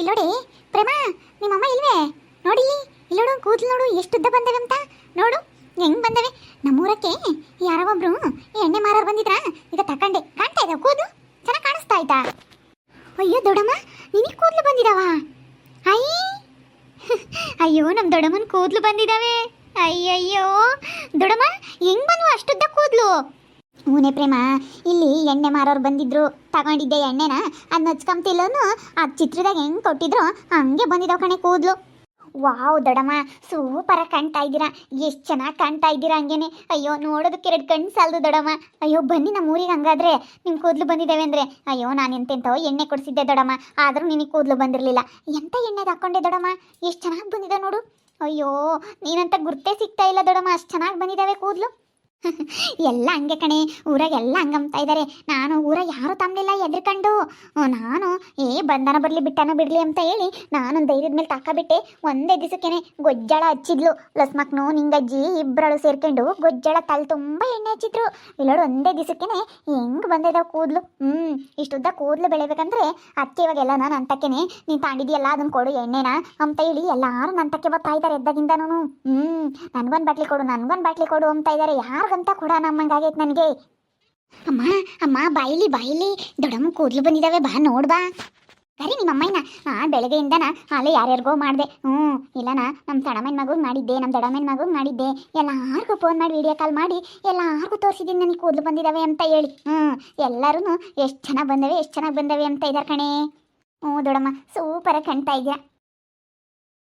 ಇಲ್ಲೋಡಿ ಪ್ರೇಮ, ನಿಮ್ಮಮ್ಮ ಇಲ್ವೇ? ನೋಡಿ ಇಲ್ಲೋಡು ಕೂದಲು ನೋಡು, ಎಷ್ಟು ಉದ್ದ ಬಂದವೆ ಅಂತ. ನೋಡು, ಹೆಂಗ್ ಬಂದವೆ? ನಮ್ಮೂರಕ್ಕೆ ಯಾರೋ ಒಬ್ರು ಎಣ್ಣೆ ಮಾರೋರು ಬಂದಿದ್ರಾ, ಈಗ ತಕೊಂಡೆ. ಕಾಣ್ತಾ ಇದ್ದಾವೆ ಕೂದಲು? ಚೆನ್ನಾಗಿ ಕಾಣಿಸ್ತಾ ಆಯ್ತಾ ಅಯ್ಯೋ ದೊಡಮ್ಮ ನಿನಗೆ ಕೂದಲು ಬಂದಿದಾವ? ಅಯ್ಯ ಅಯ್ಯೋ ನಮ್ಮ ದೊಡಮ್ಮನ ಕೂದಲು ಬಂದಿದಾವೆ. ಅಯ್ಯಯ್ಯೋ ದೊಡಮ್ಮ ಹೆಂಗ್ ಬಂದ್ವು ಅಷ್ಟುದ್ದ ಕೂದಲು? ಹೂನೆ ಪ್ರೇಮ, ಇಲ್ಲಿ ಎಣ್ಣೆ ಮಾರೋರು ಬಂದಿದ್ರು. ತಗೊಂಡಿದ್ದೆ ಎಣ್ಣೆನ ಅದನ್ನ ನಚ್ಕಂಬ್ತಿಲ್ಲನು ಆ ಚಿತ್ರದಾಗ ಹೆಂಗ್ ಕೊಟ್ಟಿದ್ರು ಹಂಗೆ ಬಂದಿದ್ದಾವೆ ಕಣೆ ಕೂದ್ಲು. ವಾವ್ ದೊಡಮ್ಮ, ಸೂಪರ ಕಾಣ್ತಾ ಇದ್ದೀರಾ. ಎಷ್ಟು ಚೆನ್ನಾಗಿ ಕಾಣ್ತಾ ಇದ್ದೀರಾ ಹಂಗೇನೆ. ಅಯ್ಯೋ, ನೋಡೋದಕ್ಕೆ ಎರಡು ಕಣ್ಣು ಸಾಲದು ದೊಡಮ್ಮ. ಅಯ್ಯೋ, ಬನ್ನಿ ನಮ್ಮ ಊರಿಗೆ ಹಂಗಾದ್ರೆ. ನಿಮ್ಮ ಕೂದಲು ಬಂದಿದ್ದಾವೆ ಅಂದರೆ. ಅಯ್ಯೋ, ನಾನು ಎಂತೆಂತೋ ಎಣ್ಣೆ ಕೊಡಿಸಿದ್ದೆ ದೊಡಮ್ಮ. ಆದರೂ ನಿನಗೆ ಕೂದಲು ಬಂದಿರಲಿಲ್ಲ. ಎಂತ ಎಣ್ಣೆದು ಹಾಕ್ಕೊಂಡೆ ದೊಡಮ್ಮ? ಎಷ್ಟು ಚೆನ್ನಾಗಿ ಬಂದಿದೆ ನೋಡು. ಅಯ್ಯೋ, ನೀನಂತ ಗುರ್ತೇ ಸಿಗ್ತಾ ಇಲ್ಲ ದೊಡಮ್ಮ. ಅಷ್ಟು ಚೆನ್ನಾಗಿ ಬಂದಿದ್ದಾವೆ ಕೂದಲು. ಎಲ್ಲ ಹಂಗೆ ಕಣೆ, ಊರಾಗ ಎಲ್ಲ ಹಂಗಂಬ್ತಾ ಇದ್ದಾರೆ ನಾನು ಊರಾಗ ಯಾರು ತಮ್ಮಲಿಲ್ಲ ಎದ್ರಕಂಡು ನಾನು, ಏ, ಬಂಧನ ಬರಲಿ, ಬಿಟ್ಟನ ಬಿಡಲಿ ಅಂತ ಹೇಳಿ ನಾನು ಧೈರ್ಯದ ಮೇಲೆ ತಾಕಬಿಟ್ಟೆ ಒಂದೇ ದಿವಸಕ್ಕೇನೆ ಗೊಜ್ಜಳ ಹಚ್ಚಿದ್ಲು. ಲಸ್ಮಕ್ನು ನಿಂಗಜ್ಜಿ ಇಬ್ಬರಳು ಸೇರ್ಕೊಂಡು ಗೊಜ್ಜಳ ತಲೆ ತುಂಬ ಎಣ್ಣೆ ಹಚ್ಚಿದ್ರು. ಇಲ್ಲೋಡು ಒಂದೇ ದಿವಸಕ್ಕೇನೆ ಹೆಂಗ್ ಬಂದಿದಾವ ಕೂದ್ಲು? ಹ್ಮ್, ಇಷ್ಟುದ್ದ ಕೂದಲು ಬೆಳಿಬೇಕಂದ್ರೆ ಇವಾಗ ಎಲ್ಲ ನಾನು ಅಂತಕ್ಕೇನೆ ನೀನ್ ತಾಂಡಿದ್ಯಲ್ಲ ಅದನ್ನ ಕೊಡು ಎಣ್ಣೆನ ಅಂತ ಹೇಳಿ ಎಲ್ಲಾರು ನಂತಕ್ಕೆ ಬರ್ತಾ ಇದ್ದಾರೆ ಎದ್ದಾಗಿಂದನೂ ಹ್ಮ್, ನನ್ಗೊಂದ್ ಬಾಟ್ಲಿ ಕೊಡು, ನನ್ಗೊಂದ್ ಬಾಟ್ಲಿ ಕೊಡು ಅಂತ ಇದ್ದಾರೆ ಯಾರಿಗಂತ ಕೂಡ ನಮ್ಮಂಗಾಗೈತೆ ನನಗೆ. ಅಮ್ಮ ಅಮ್ಮ, ಬಾಯಿಲಿ ಬಾಯಿಲಿ. ದೊಡಮ್ಮ ಕೂದಲು ಬಂದಿದ್ದಾವೆ ಬಾ, ನೋಡ್ ಬಾ. ಕರಿ ನಿಮ್ಮ ಅಮ್ಮಯ್ಯನ. ಆ, ಬೆಳಗ್ಗೆಯಿಂದನ ಅಲ್ಲೇ ಯಾರ್ಯಾರಿಗೋ ಮಾಡಿದೆ. ಹ್ಞೂ, ಇಲ್ಲನ ನಮ್ಮ ತಡಮನ ಮಗು ಮಾಡಿದ್ದೆ, ನಮ್ಮ ದೊಡ್ಡಮ್ಮನ ಮಗು ಮಾಡಿದ್ದೆ. ಎಲ್ಲಾರ್ಗೂ ಫೋನ್ ಮಾಡಿ ವಿಡಿಯೋ ಕಾಲ್ ಮಾಡಿ, ಎಲ್ಲಾರ್ಗೂ ತೋರಿಸಿದ್ದೀನಿ ನನಗೆ ಕೂದಲು ಬಂದಿದ್ದಾವೆ ಅಂತ ಹೇಳಿ. ಹ್ಞೂ ಎಲ್ಲರೂ ಎಷ್ಟು ಚೆನ್ನಾಗಿ ಬಂದವೆ, ಎಷ್ಟು ಚೆನ್ನಾಗಿ ಬಂದವೆ ಅಂತ ಇದ್ದಾರೆ ಕಣೆ. ಹ್ಞೂ ದೊಡಮ್ಮ ಸೂಪರಾಗಿ ಕಾಣ್ತಾ ಇದೆಯಾ.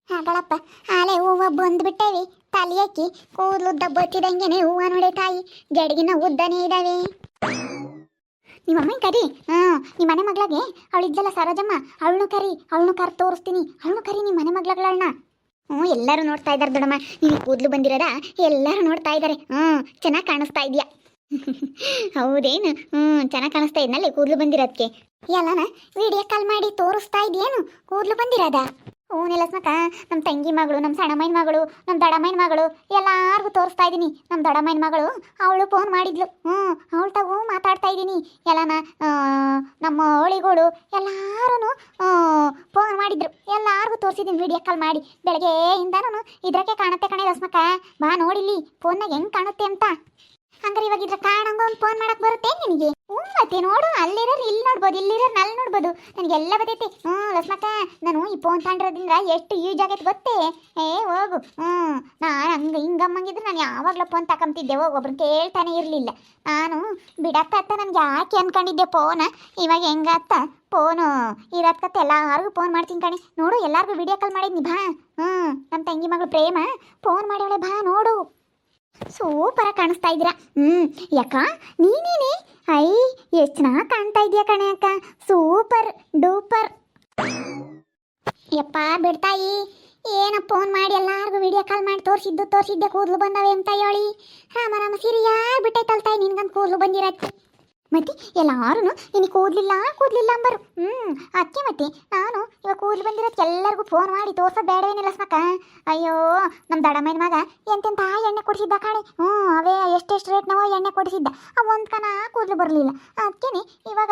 ಹಾಗಳಪ್ಪ ಆಲೆ ಹೂವು ಬಂದ್ಬಿಟ್ಟೇವಿ. ತಲೆ ಹಾಕಿ ಕೂದಲು ದಬ್ಬತ್ತಿದಂಗೆನೆ ಹೂವ ನೋಡೆ ತಾಯಿ ಜಡಗಿನ ಉದ್ದನೇ ಇದಾವೆ ನಿಮ್ಮ ಅಮ್ಮನ ಕರಿ? ಹಾ ನಿಮ್ಮ ಮನೆ ಮಗಳಿಗೆ? ಅವಳಿದ್ದಲ್ಲ ಸರೋಜಮ್ಮ? ಅವಳನ್ನು ಕರಿ ಅವಳನ್ನು ಕರ್ ತೋರಿಸ್ತೀನಿ. ಅವಳನ್ನು ಕರಿ ನಿಮ್ಮ ಮನೆ ಮಗಳಗಳನ್ನ. ಹ್ಞೂ ಎಲ್ಲರೂ ನೋಡ್ತಾ ಇದ್ದಾರೆ ದೊಡ್ಡಮ್ಮ. ನೀನು ಕೂದಲು ಬಂದಿರೋದ? ಎಲ್ಲರೂ ನೋಡ್ತಾ ಇದ್ದಾರೆ. ಹ್ಞೂ ಚೆನ್ನಾಗಿ ಕಾಣಿಸ್ತಾ ಇದೆಯಾ? ಹೌದೇನು? ಹ್ಞೂ ಚೆನ್ನಾಗಿ ಕಾಣಿಸ್ತಾ ಇದ್ನಲ್ಲಿ ಕೂದಲು ಬಂದಿರೋದಕ್ಕೆ ಎಲ್ಲನ ವಿಡಿಯೋ ಕಾಲ್ ಮಾಡಿ ತೋರಿಸ್ತಾ ಇದೆಯೇನು? ಕೂದಲು ಬಂದಿರೋದ? ಹ್ಞೂ ಲಸ್ಮಕ ನಮ್ಮ ತಂಗಿ ಮಗಳು ನಮ್ಮ ಸಣ್ಣಮ್ಮನ ಮಗಳು ನಮ್ಮ ದಡಮ್ಮನ ಮಗಳು, ಎಲ್ಲಾರ್ಗೂ ತೋರಿಸ್ತಾ ಇದ್ದೀನಿ. ನಮ್ಮ ದಡಮ್ಮನ ಮಗಳು, ಅವಳು ಫೋನ್ ಮಾಡಿದ್ಲು. ಹ್ಞೂ, ಅವಳು ತಗು ಮಾತಾಡ್ತಾ ಇದ್ದೀನಿ. ಎಲ್ಲನ ನಮ್ಮ ಅವಳಿಗಳು ಎಲ್ಲರೂ ಫೋನ್ ಮಾಡಿದ್ರು. ಎಲ್ಲಾರ್ಗೂ ತೋರಿಸಿದ್ದೀನಿ ವಿಡಿಯೋ ಕಾಲ್ ಮಾಡಿ. ಬೆಳಗ್ಗೆಯಿಂದನೂ ಇದ್ರಕ್ಕೆ ಕಾಣುತ್ತೆ ಕಣೆ ಲಸ್ಮಕ ಬಾ ನೋಡಿಲ್ಲಿ ಫೋನ್ನಾಗ ಹೆಂಗೆ ಕಾಣುತ್ತೆ ಅಂತ. ಹಂಗಾರೆ ಇವಾಗ ಇದ್ರ ಕಾಣಂಗ ಒಂದು ಫೋನ್ ಮಾಡಕ್ ಬರುತ್ತೆ ನಿನಗೆ? ಹ್ಞೂ ಮತ್ತೆ ನೋಡು, ಅಲ್ಲಿರೋರು, ಇಲ್ಲಿ ನೋಡ್ಬೋದು, ಇಲ್ಲಿರೋರು ಅಲ್ಲಿ ನೋಡ್ಬೋದು. ನನಗೆಲ್ಲ ಬರ್ತೈತಿ. ಹ್ಞೂ ಲಸ್ಮಕ್ಕ ನಾನು ಈ ಫೋನ್ ತಗೊಂಡಿರೋದ್ರಿಂದ ಎಷ್ಟು ಯೂಸ್ ಆಗೈತೆ ಗೊತ್ತೇ? ಏ, ಹೋಗು. ಹ್ಞೂ ನಾನು ಹಂಗೆ ಹಿಂಗಮ್ಮಂಗಿದ್ರೆ ನಾನು ಯಾವಾಗಲೂ ಫೋನ್ ತಗೊಂತಿದ್ದೆ ಹೋಗಿ, ಒಬ್ರು ಕೇಳ್ತಾನೆ ಇರಲಿಲ್ಲ. ನಾನು ಬಿಡಕ್ಕತ್ತ ನನಗೆ ಯಾಕೆ ಅನ್ಕೊಂಡಿದ್ದೆ ಫೋನ ಇವಾಗ ಹೆಂಗತ್ತ ಫೋನು ಇರತ್ಕತ್ತೆ ಎಲ್ಲಾರ್ಗೂ ಫೋನ್ ಮಾಡ್ತೀನಿ ಕಣಿ. ನೋಡು, ಎಲ್ಲಾರ್ಗೂ ವಿಡಿಯೋ ಕಾಲ್ ಮಾಡಿದ್ನಿ, ಬಾ. ಹ್ಞೂ ನಮ್ಮ ತಂಗಿ ಮಗಳು ಪ್ರೇಮ. ಫೋನ್ ಮಾಡ್ಯಾಳೆ ಬಾ, ನೋಡು. ಸೂಪರ ಕಾಣಿಸ್ತಾ ಇದ್ದೀರಾ. ಹ್ಮ್, ಯಾಕ? ನೀನೇನೆ? ಐ, ಎಷ್ಟು ಚೆನ್ನಾಗಿ ಕಾಣ್ತಾ ಇದೀಯ ಕಣೆ ಅಕ್ಕ. Super, duper. ಯಪ್ಪ, ಬಿಡ್ತಾಯಿ. ಏನ ಫೋನ್ ಮಾಡಿ ಎಲ್ಲಾರ್ಗು ವಿಡಿಯೋ ಕಾಲ್ ಮಾಡಿ ತೋರಿಸಿದ್ದು, ತೋರಿಸಿದ್ದೆ, ಕೂದಲು ಬಂದವೆ ಅಂತ ಹೇಳಿ. ಹಾ ಮರಾಮ ಸಿರಿ ಯಾರು ಬಿಟ್ಟೈತಲ್ ತಾಯಿ ನಿನ್ಗಂತ ಕೂದಲು ಬಂದಿರತ್ತೆ. ಮತ್ತೆ ಎಲ್ಲಾರು ನಿನಗೆ ಕೂದಲಿಲ್ಲ ಕೂದಲಿಲ್ಲ ಅಂಬರು. ಹ್ಞೂ ಅದಕ್ಕೆ ಮತ್ತೆ ನಾನು ಇವಾಗ ಕೂದಲು ಬಂದಿರೋದಕ್ಕೆ ಎಲ್ಲರಿಗೂ ಫೋನ್ ಮಾಡಿ ತೋರ್ಸೋದು ಬೇಡವೇನಿಲ್ಲ ಸ್ಮಕ ಅಯ್ಯೋ ನಮ್ಮ ದಡಮ್ಮನ ಮಗ ಎಂತೆಂಥ ಎಣ್ಣೆ ಕೊಡಿಸಿದ್ದ ಕಾಣೆ. ಹ್ಞೂ ಅವೇ ಎಷ್ಟೆಷ್ಟು ರೇಟ್ ನಾವು ಎಣ್ಣೆ ಕೊಡಿಸಿದ್ದ. ಆ ಒಂದು ಕಣ ಕೂದಲು ಬರಲಿಲ್ಲ. ಅದಕ್ಕೆ ಇವಾಗ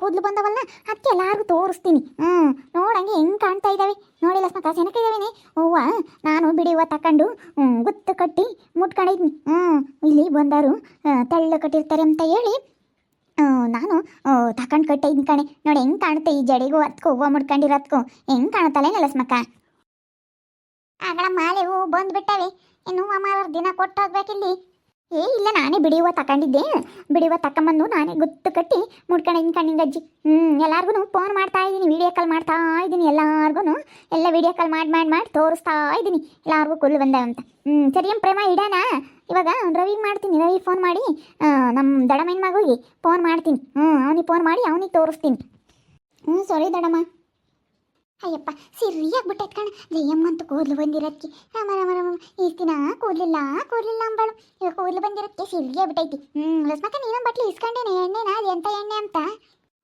ಕೂದಲು ಬಂದವಲ್ಲ, ಅದಕ್ಕೆ ಎಲ್ಲರಿಗೂ ತೋರಿಸ್ತೀನಿ. ಹ್ಞೂ ನೋಡಂಗೆ ಹೆಂಗ್ ಕಾಣ್ತಾ ಇದ್ದಾವೆ ನೋಡಿ ಲಸ್ಮಕ ಸೆನಕಿದ್ದಾವೇನೆ ಹೂವ ನಾನು ಬಿಡಿ ಹೂವ ತಕೊಂಡು ಗುತ್ತು ಕಟ್ಟಿ ಮುಟ್ಕೊಂಡಿದ್ನಿ ಹ್ಞೂ ಇಲ್ಲಿ ಬಂದರು ತೆಳ್ಳ ಕಟ್ಟಿರ್ತಾರೆ ಅಂತ ಹೇಳಿ ನಾನು ತಕೊಂಡು ಕಟ್ಟಿದ್ನಿ ಕಣೆ. ನೋಡಿ ಹೆಂಗ್ ಕಾಣುತ್ತೆ ಈ ಜಡೆಗೂ ಅದಕ್ಕೂ ಹೂವು ಮುಡ್ಕೊಂಡಿರೋದ್ಕೋ ಹೆಂಗ್ ಕಾಣುತ್ತಲ್ಲ ಲಸ್ಮಕ್ಕ ಆಗಳ ಮಾಲೆ ಹೂವು ಬಂದ್ಬಿಟ್ಟವೆ. ಇನ್ನು ಅಮ್ಮಾವ್ರ ದಿನ ಕೊಟ್ಟೋಗ್ಬೇಕಿಲ್ಲಿ. ಏ, ಇಲ್ಲ, ನಾನೇ ಬಿಡಿಯುವ ತಕೊಂಡಿದ್ದೆ. ತಗೊಂಡಿದ್ದೆ ಬಿಡಿ ಹೂವು ತಕೊಂಬಂದು ನಾನೇ ಗುತ್ತು ಕಟ್ಟಿ ಮುಡ್ಕೊಂಡಿದ್ದೀನಿ ಕಣ್ಣಿನ ಅಜ್ಜಿ. ಹ್ಞೂ ಎಲ್ಲಾರ್ಗು ಫೋನ್ ಮಾಡ್ತಾ ಇದ್ದೀನಿ ವಿಡಿಯೋ ಕಾಲ್ ಮಾಡ್ತಾ ಇದ್ದೀನಿ ಎಲ್ಲಾರ್ಗು ಎಲ್ಲ ವಿಡಿಯೋ ಕಾಲ್ ಮಾಡಿ ಮಾಡಿ ಮಾಡಿ ತೋರಿಸ್ತಾ ಇದ್ದೀನಿ. ಎಲ್ಲಾರ್ಗು ಕುಲ್ಲು ಬಂದ ಅಂತ. ಹ್ಞೂ ಸರಿ ಏನು ಪ್ರೇಮ ಇಡೋಣ ಇವಾಗ ರವಿಗೆ ಮಾಡ್ತೀನಿ, ರವಿ ಫೋನ್ ಮಾಡಿ ನಮ್ಮ ದಡಮೈನ ಮಗುಗೆ ಫೋನ್ ಮಾಡ್ತೀನಿ. ಹ್ಞೂ ಅವನಿಗೆ ಫೋನ್ ಮಾಡಿ, ಅವನಿಗೆ ತೋರಿಸ್ತೀನಿ. ಹ್ಞೂ ಸರಿ ದಡಮ್ಮ ಅಯ್ಯಪ್ಪ, ಸಿರಿಯಾಗಿ ಬಿಟ್ಟೈತ್ ಕಣ. ಜಯಮ್ಮಂತೂ ಕೂದಲು ಬಂದಿರೋದಕ್ಕೆ ರಾಮ ರಾಮ ರಾಮ ದಿನ ಕೂದಲಿಲ್ಲ ಕೂದಲಿಲ್ಲ ಅಂಬಳು. ಇವಾಗ ಕೂದಲು ಬಂದಿರೋದಕ್ಕೆ ಸಿರಿಯಾಗಿ ಬಿಟ್ಟೈತಿ ಹ್ಞೂ ರಸ್ಮಕ್ಕ ನೀನು ಬಟ್ಲಿ ಇಸ್ಕೊಂಡೇನೆ, ಎಣ್ಣೆನ, ಅದು ಎಂತ ಎಣ್ಣೆ ಅಂತ?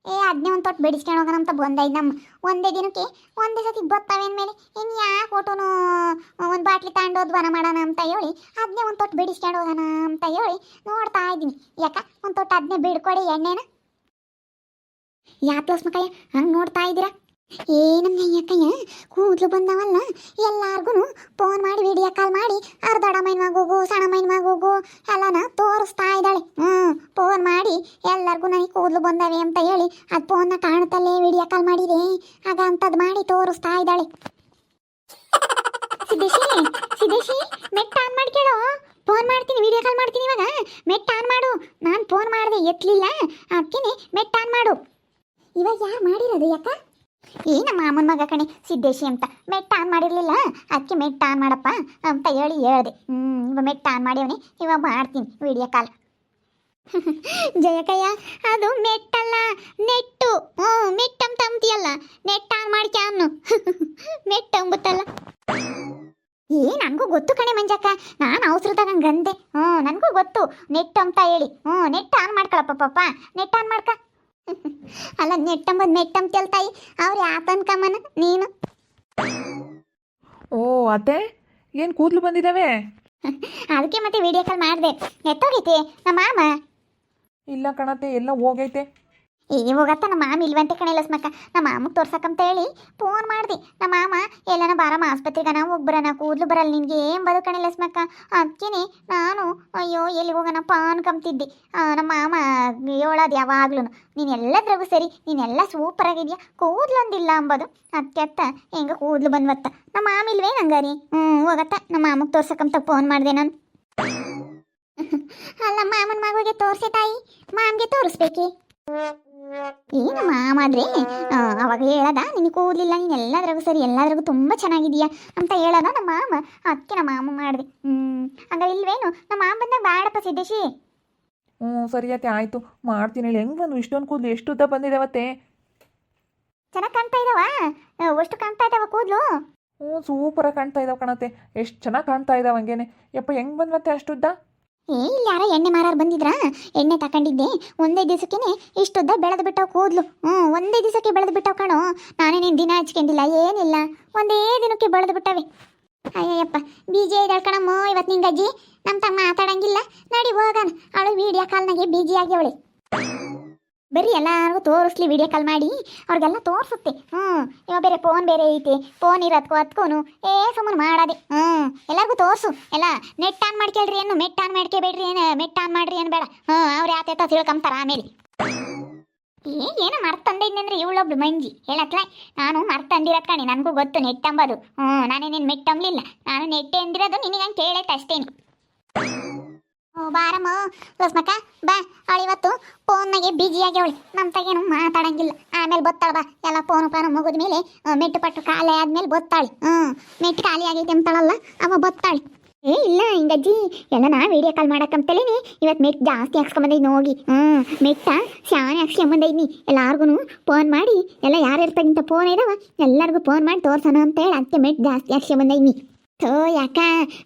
ಏ ಅದನ್ನೇ ಒಂದು ತೊಟ್ಟು ಬಿಡಿಸ್ಕೊಂಡು ಹೋಗೋಣ ಅಂತ ಬಂದೈದು ನಮ್ಮ. ಒಂದೇ ದಿನಕ್ಕೆ, ಒಂದೇ ಸತಿ ಬತ್ತಾವೆ ಮೇಲೆ ಇನ್ನು ಯಾಕೆ ಫೋಟೋನು ಒಂದು ಬಾಟ್ಲಿ ತಗೊಂಡೋದು ವನ ಮಾಡೋಣ ಅಂತ ಹೇಳಿ ಅದನ್ನೇ ಒಂದು ತೊಟ್ಟು ಬಿಡಿಸ್ಕೊಂಡು ಹೋಗೋಣ ಅಂತ ಹೇಳಿ ನೋಡ್ತಾ ಇದ್ದೀನಿ. ಯಾಕ? ಒಂದು ತೊಟ್ಟು ಅದನ್ನೇ ಬಿಡ್ಕೊಡಿ ಎಣ್ಣೆನ. ಯಾತ್ಲಸ್ ಮಕ್ಕಯ್ಯ ಹಂಗೆ ನೋಡ್ತಾ ಇದ್ದೀರಾ? ಏ ನಮ್ಮ ಅಕ್ಕಯ್ಯ, ಕೂದಲು ಬಂದವಲ್ಲ ಎಲ್ಲಾರ್ಗು ಫೋನ್ ಮಾಡಿ ವಿಡಿಯೋ ಕಾಲ್ ಮಾಡಿ, ಅರ್ಧಡ ಮೈನ್ ಮಗುಗು ಸಣ್ಣ ಮೈನ್ ಮಗುಗು, ಎಲ್ಲನ ತೋರಿಸ್ತಾ ಇದ್ದಾಳೆ. ಹ್ಞೂ ಫೋನ್ ಮಾಡಿ ಎಲ್ಲರಿಗೂ ನನಗೆ ಕೂದಲು ಬಂದವೆ ಅಂತ ಹೇಳಿ, ಅದು ಫೋನ್ನ ಕಾಣ್ತಲ್ಲೇ ವಿಡಿಯೋ ಕಾಲ್ ಮಾಡಿದೆ. ಆಗ ಅಂಥದ್ದು ಮಾಡಿ ತೋರಿಸ್ತಾ ಇದ್ದಾಳೆ. ಸಿದ್ದೇಶಿ ಸಿದ್ದೇಶಿ ಮೆಟ್ ಆನ್ ಮಾಡ್ಕೇಳೋ ಫೋನ್ ಮಾಡ್ತೀನಿ ವಿಡಿಯೋ ಕಾಲ್ ಮಾಡ್ತೀನಿ ಇವಾಗ. ಮೆಟ್ ಆನ್ ಮಾಡು. ನಾನು ಫೋನ್ ಮಾಡಿದೆ ಎತ್ತಲಿಲ್ಲ ಅದಕ್ಕೆ ಮೆಟ್ ಆನ್ ಮಾಡು. ಇವಾಗ ಯಾರು ಮಾಡಿರೋದು ಯಾಕ ಏ, ನಮ್ಮ ಮಾಮನ ಮಗ ಕಣೆ, ಸಿದ್ದೇಶಿ ಅಂತ. ಮೆಟ್ ಆನ್ ಮಾಡಿರಲಿಲ್ಲ? ಅದಕ್ಕೆ ಮೆಟ್ ಆನ್ ಮಾಡಪ್ಪ ಅಂತ ಹೇಳಿ ಹೇಳಿದೆ. ಹ್ಞೂ ಇವಾಗ ಮೆಟ್ ಆನ್ ಮಾಡ್ಯವನಿ ಇವಾಗ ಮಾಡ್ತೀನಿ ವಿಡಿಯೋ ಕಾಲ್ ಜಯಕಯ್ಯ, ಅದು ಮೆಟ್ಟಲ್ಲ, ನೆಟ್ಟು. ಹ್ಞೂ ಅಂತ ಅಂತೀಯಲ್ಲ ನೆಟ್ ಆನ್ ಮಾಡ್ಕ್ಯ ಅನ್ನು ಮೆಟ್ ಅಂಬುತ್ತಲ್ಲ. ಏ, ನನಗೂ ಗೊತ್ತು ಕಣೆ ಮಂಜಕ್ಕ, ನಾನು ಅವಸರದಾಗ ಹಂಗೆ ಅಂದೆ ಹ್ಞೂ ನನಗೂ ಗೊತ್ತು ನೆಟ್ ಅಂತ ಹೇಳಿ. ಹ್ಞೂ ನೆಟ್ ಆನ್ ಮಾಡ್ಕೊಳಪ್ಪ ಪಾಪ. ನೆಟ್ ಆನ್ ಮಾಡ್ಕ. ಅಲ್ಲ ನೆಟ್ಟಂಬದ್ ನೆಟ್ಟಂ ನೆಟ್ ಅಂತ ಯಾತನ್ ಅವ್ರು ಯಾತನ್ಕಮ್ಮನ ನೀನು? ಓ ಅತ್ತೆ ಏನು ಕೂದಲು ಬಂದಿದ್ದಾವೆ ಅದಕ್ಕೆ ಮತ್ತೆ ವಿಡಿಯೋ ಕಾಲ್ ಮಾಡಿದೆ. ಎತ್ತೋಗೈತೆ ನಮ್ಮ ಮಾಮ? ಇಲ್ಲ ಕಣತೆ ಎಲ್ಲ ಹೋಗೈತೆ. ಏ ಹೋಗತ್ತ ನಮ್ಮ ಮಾಮ ಇಲ್ವಂತೆ ಕಣೆ ಲಸ್ಮಕ್ಕ. ನಮ್ಮ ಮಾಮಗೆ ತೋರ್ಸಕ್ಕಂತ ಹೇಳಿ ಫೋನ್ ಮಾಡ್ದಿ. ನಮ್ಮ ಮಾಮ ಎಲ್ಲನ ಬಾರಮ್ಮ ಆಸ್ಪತ್ರೆಗೆ ನಾವು ಹೋಗ್ಬರೋಣ ಕೂದಲು ಬರಲ್ಲ ನಿನ್ಗೆ ಏನು ಬದು ಕಣೆ ಲಸ್ಮಕ್ಕ. ಅದಕ್ಕೇನೆ ನಾನು ಅಯ್ಯೋ ಎಲ್ಲಿ ಹೋಗೋಣಪ್ಪ ಆ, ನಮ್ಮ ಮಾಮ ಹೇಳೋದು ಯಾವಾಗ್ಲೂ ನೀನು ದ್ರಗು ಸರಿ ನೀನೆಲ್ಲ ಸೂಪರ್ ಆಗಿದ್ಯಾ? ಕೂದ್ಲೊಂದಿಲ್ಲ ಅಂಬೋದು. ಅತ್ತ ಹೆಂಗ ಕೂದ್ಲು ಬಂದ್ವತ್ತ? ನಮ್ಮ ಮಾಮ ಇಲ್ವೇ ನಂಗಾರಿ ಹ್ಞೂ ಹೋಗತ್ತ ನಮ್ಮ ಮಾಮಗ್ ತೋರ್ಸಕ್ಕಂತ ಫೋನ್ ಮಾಡಿದೆ ನಾನು. ಅಲ್ಲ ಮಾಮನ ಮಗುಗೆ ತೋರಿಸಿ ತಾಯಿ. ಮಾಮ್ಗೆ ತೋರಿಸ್ಬೇಕಿ? ಏನು ಮಾಮಾದ್ರೆ ಆ, ಅವಾಗ ಹೇಳದ ನಿನ್ನ ಕೂದಲಿಲ್ಲ ನೀನು ಎಲ್ಲದ್ರಾಗೂ ಸರಿ ಎಲ್ಲದ್ರಾಗೂ ತುಂಬ ಚೆನ್ನಾಗಿದೀಯಾ ಅಂತ ಹೇಳದ ನಮ್ಮ ಮಾಮ. ಅದಕ್ಕೆ ನಮ್ಮ ಮಾಮ ಮಾಡಿದೆ. ಹ್ಞೂ ಹಂಗ ಇಲ್ವೇನು? ನಮ್ಮ ಮಾಮ ಬಂದಾಗ ಬೇಡಪ್ಪ ಸಿದ್ದೇಶಿ. ಹ್ಞೂ ಸರಿ ಅತ್ತೆ ಆಯಿತು. ಮಾಡ್ತೀನಿ ಹೇಳಿ. ಹೆಂಗೆ ಬಂದು ಇಷ್ಟೊಂದು ಕೂದಲು ಎಷ್ಟು ಉದ್ದ ಬಂದಿದ್ದಾವತ್ತೆ ಚೆನ್ನಾಗಿ ಕಾಣ್ತಾ ಇದಾವ? ಅಷ್ಟು ಕಾಣ್ತಾ ಇದಾವ ಕೂದಲು? ಹ್ಞೂ ಸೂಪರಾಗಿ ಕಾಣ್ತಾ ಇದಾವ ಕಣತ್ತೆ. ಎಷ್ಟು ಚೆನ್ನಾಗಿ ಕಾಣ್ತಾ ಇದಾವ ಹಂಗೇನೆ. ಯಪ್ಪ ಹೆಂಗೆ ಅಷ್ಟು ಅಷ್ಟುದ್ದ? ಏ, ಇಲ್ಲಿ ಯಾರೋ ಎಣ್ಣೆ ಮಾರಾರು ಬಂದಿದ್ರಾ? ಎಣ್ಣೆ ತಕೊಂಡಿದ್ದೆ. ಒಂದೇ ದಿವಸಕ್ಕೇನೆ ಇಷ್ಟುದ್ದ ಬೆಳೆದು ಬಿಟ್ಟವು ಕೂದ್ಲು. ಹ್ಞೂ, ಒಂದೇ ದಿವಸಕ್ಕೆ ಬೆಳೆದು ಬಿಟ್ಟವು ನಾನೇ ನಿನ್ ದಿನ ಹಚ್ಕೊಂಡಿಲ್ಲ, ಏನಿಲ್ಲ. ಒಂದೇ ದಿನಕ್ಕೆ ಬೆಳೆದು ಬಿಟ್ಟವೆ. ಅಯ್ಯಯ್ಯಪ್ಪ, ಬೀಜಿ ಇದ್ದಾಳೆ ಕಣಮ್ಮ ಇವತ್ತು ನಿಂಗಜ್ಜಿ. ನಮ್ಮ ತಮ್ಮ ಮಾತಾಡಂಗಿಲ್ಲ. ನಡಿ ಹೋಗಾನ. ಅವಳು ವಿಡಿಯೋ ಕಾಲ್ನಾಗೆ ಬೀಜಿ ಆಗ್ಯವಳೆ ಬರೀ ಎಲ್ಲರಿಗೂ ತೋರಿಸ್ಲಿ ವಿಡಿಯೋ ಕಾಲ್ ಮಾಡಿ. ಅವ್ರಿಗೆಲ್ಲ ತೋರಿಸುತ್ತೆ. ಹ್ಞೂ ಇವಾಗ ಬೇರೆ ಫೋನ್ ಬೇರೆ ಐತೆ. ಫೋನ್ ಇರೋದ್ಕೋ ಅದ್ಕೋನು ಏ ಸುಮ್ಮನೆ ಮಾಡೋದೆ. ಹ್ಞೂ ಎಲ್ಲರಿಗೂ ತೋರಿಸು. ಎಲ್ಲ ನೆಟ್ ಆನ್ ಮಾಡ್ಕೊಳ್ರಿ ಏನು ಮೆಟ್ ಆನ್ ಮಾಡ್ಕೋಬೇಡ್ರಿ ಏನು ಮೆಟ್ ಆನ್ ಮಾಡ್ರಿ ಏನು ಬೇಡ. ಹ್ಞೂ ಅವ್ರು ಯಾತೇತ ತಿಳ್ಕೊಂತಾರ ಆಮೇಲೆ. ಏ, ಏನೋ ಮರ್ತಂದೈದ್ನಿ ಅಂದ್ರೆ ಇವಳೊಬ್ಳು ಮಂಜಿ. ಹೇಳತ್ಲ, ನಾನು ಮರ್ತಂದಿರೋದ್ ಕಣಿ, ನನಗೂ ಗೊತ್ತು ನೆಟ್ಟಂಬದು ಹ್ಞೂ ನಾನೇನೇನು ಮೆಟ್ ಅಂಬ್ಲಿಲ್ಲ. ನಾನು ನೆಟ್ಟೆ ಅಂದಿರೋದು ನಿನಗೆ ಹಂಗೆ ಕೇಳೈತೆ ಅಷ್ಟೇನು. ಬಾರಮ್ಮ. ಲಸ್ಮಕ್ಕ ಬಾ. ಇವತ್ತು ಫೋನ್ನಾಗೆ ಬಿಜಿ ಆಗ್ಯವಳು. ನಮ್ಮ ತಗೇನು ಮಾತಾಡಂಗಿಲ್ಲ. ಆಮೇಲೆ ಬತ್ತಾಳ ಬಾ. ಎಲ್ಲ ಫೋನ್ ಪಾನು ಮುಗಿದ ಮೇಲೆ ಮೆಟ್ಟು ಪಟ್ಟು ಖಾಲಿ ಆದ್ಮೇಲೆ ಬತ್ತಾಳೆ. ಹ್ಞೂ ಮೆಟ್ಟು ಖಾಲಿ ಆಗೈತೆ ಅಂತಾಳಲ್ಲ, ಅವ ಬತ್ತಾಳೆ. ಏ, ಇಲ್ಲ ಹಿಂಗಜ್ಜಿ ಎಲ್ಲ ನಾ ವಿಡಿಯೋ ಕಾಲ್ ಮಾಡಕ್ಕಂತಲೇನೆ ಇವತ್ತು ಮೆಟ್ ಜಾಸ್ತಿ ಹಾಕ್ಸ್ಕೊಂಬಂದೈನಿ ಹೋಗಿ ಹ್ಞೂ ಮೆಟ್ಟ ಶಾನೆ ಹಾಕ್ಸ್ಕೊಂಬಂದೈನಿ ಎಲ್ಲಾರ್ಗು ಫೋನ್ ಮಾಡಿ, ಎಲ್ಲ ಯಾರ್ಯಾರ ತಗಿಂತ ಫೋನ್ ಇದಾವ, ಎಲ್ಲರಿಗೂ ಫೋನ್ ಮಾಡಿ ತೋರ್ಸೋಣ ಅಂತ ಹೇಳಿ, ಅದಕ್ಕೆ ಮೆಟ್ ಜಾಸ್ತಿ ಹಾಕ್ಸ್ಕೊಂಬಂದೈನಿ ಥೋ ಯಾಕ?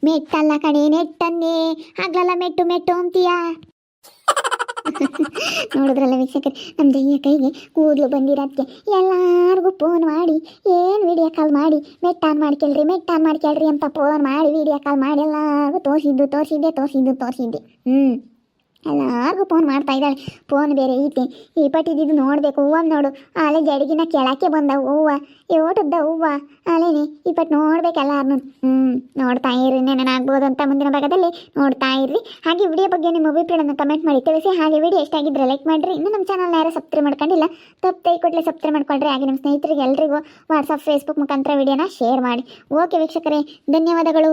ಮೆಟ್ಟಲ್ಲ ಕಣೆ ನೆಟ್ಟನ್ನೇ. ಆಗ್ಲಲ್ಲ ಮೆಟ್ಟು ಮೆಟ್ಟು ಅಂತೀಯ? ನೋಡಿದ್ರಲ್ಲ ವೀಕ್ಷಕರು ನಮ್ಮ ಜಯ್ಯ ಕೈಗೆ ಕೂದಲು ಬಂದಿರೋದಕ್ಕೆ ಎಲ್ಲಾರ್ಗೂ ಫೋನ್ ಮಾಡಿ, ಏನು ವಿಡಿಯೋ ಕಾಲ್ ಮಾಡಿ? ಮೆಟ್ ಆನ್ ಮಾಡ್ಕೇಳ್ರಿ, ಮೆಟ್ ಆನ್ ಮಾಡ್ಕೇಳ್ರಿ ಅಂತ ಫೋನ್ ಮಾಡಿ ವಿಡಿಯೋ ಕಾಲ್ ಮಾಡಿ, ಎಲ್ಲಾರ್ಗೂ ತೋರಿಸಿದ್ದು, ತೋರಿಸಿದ್ದೆ ತೋರಿಸಿದ್ದು, ತೋರಿಸಿದ್ದೆ. ಹ್ಞೂ ಎಲ್ಲಾರ್ಗೂ ಫೋನ್ ಮಾಡ್ತಾ ಇದ್ದಾಳೆ. ಫೋನ್ ಬೇರೆ ಐತಿ. ಈ ಪಟ್ಟಿದ್ದು ನೋಡಬೇಕು. ಹೂವ ನೋಡು. ಅಲೆ ಜಡಗಿನ ಕೆಳಕ್ಕೆ ಬಂದ ಹೂವ. ಓಟದ್ದ ಹೂವ. ಅಲೇನೆ, ಈ ಪಟ್ಟು ನೋಡ್ಬೇಕು ಎಲ್ಲಾರನ್ನು ಹ್ಞೂ ನೋಡ್ತಾ ಇರ್ರಿ. ನೆನನಾಗ್ಬೋದು ಅಂತ ಮುಂದಿನ ಭಾಗದಲ್ಲಿ ನೋಡ್ತಾ ಇರ್ರಿ. ಹಾಗೆ ವಿಡಿಯೋ ಬಗ್ಗೆ ನಿಮ್ಮ ಅಭಿಪ್ರಾಯವನ್ನು ಕಮೆಂಟ್ ಮಾಡಿ ತಿಳಿಸಿ. ಹಾಗೆ ವಿಡಿಯೋ ಎಷ್ಟಾಗಿದ್ರೆ ಲೈಕ್ ಮಾಡಿರಿ. ಇನ್ನು ನಮ್ಮ ಚಾನಲ್ ಯಾರು ಸಬ್ಸ್ಕ್ರೈಬ್ ಮಾಡ್ಕೊಂಡಿಲ್ಲ, ತಪ್ಪು ಕೊಟ್ಟಲೆ ಸಬ್ಸ್ಕ್ರೈಬ್ ಮಾಡ್ಕೊಳ್ರಿ ಹಾಗೆ ನಮ್ಮ ಸ್ನೇಹಿತರಿಗೆ ಎಲ್ರಿಗೂ ವಾಟ್ಸಪ್ ಫೇಸ್ಬುಕ್ ಮುಖಾಂತರ ವಿಡಿಯೋನ ಶೇರ್ ಮಾಡಿ. ಓಕೆ ವೀಕ್ಷಕರೇ. ಧನ್ಯವಾದಗಳು.